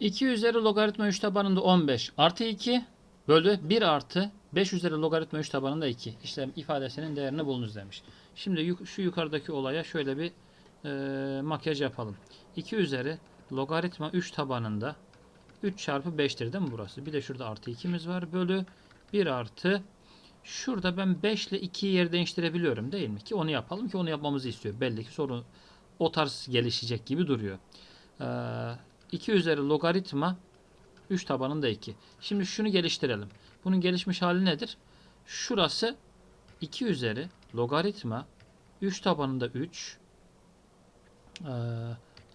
2 üzeri logaritma 3 tabanında 15 artı 2 bölü 1 artı 5 üzeri logaritma 3 tabanında 2. İşlem ifadesinin değerini bulunuz demiş. Şimdi şu yukarıdaki olaya şöyle bir e, makyaj yapalım. 2 üzeri logaritma 3 tabanında 3 çarpı 5'tir değil mi burası? Bir de şurada artı 2'miz var. Bölü 1 artı şurada ben 5 ile 2'yi yer değiştirebiliyorum değil mi? Ki onu yapalım ki onu yapmamızı istiyor. Belli ki sorun o tarz gelişecek gibi duruyor. Ee, 2 üzeri logaritma 3 tabanında 2. Şimdi şunu geliştirelim. Bunun gelişmiş hali nedir? Şurası 2 üzeri logaritma 3 tabanında 3 ee,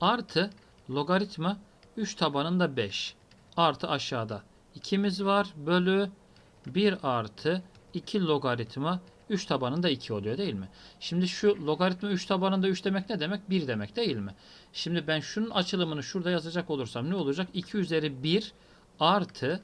artı logaritma 3 tabanında 5 artı aşağıda 2'miz var bölü 1 artı 2 logaritma 3 tabanında 2 oluyor değil mi? Şimdi şu logaritma 3 tabanında 3 demek ne demek? 1 demek değil mi? Şimdi ben şunun açılımını şurada yazacak olursam ne olacak? 2 üzeri 1 artı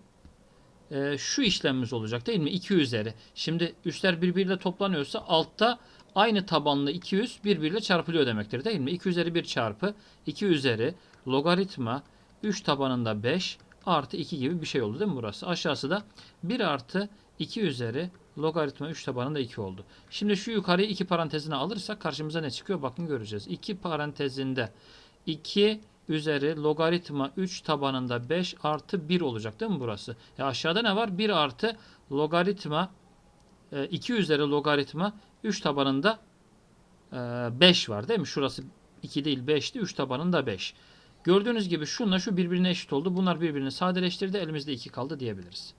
e, şu işlemimiz olacak değil mi? 2 üzeri. Şimdi üstler birbiriyle toplanıyorsa altta aynı tabanlı 200 birbiriyle çarpılıyor demektir değil mi? 2 üzeri 1 çarpı 2 üzeri logaritma 3 tabanında 5 artı 2 gibi bir şey oldu değil mi burası? Aşağısı da 1 artı 2 üzeri logaritma 3 tabanında 2 oldu. Şimdi şu yukarıyı 2 parantezine alırsak karşımıza ne çıkıyor? Bakın göreceğiz. 2 parantezinde 2 üzeri logaritma 3 tabanında 5 artı 1 olacak değil mi burası? E aşağıda ne var? 1 artı logaritma e, 2 üzeri logaritma 3 tabanında e, 5 var değil mi? Şurası 2 değil 5'ti. 3 tabanında 5. Gördüğünüz gibi şunla şu birbirine eşit oldu. Bunlar birbirini sadeleştirdi. Elimizde 2 kaldı diyebiliriz.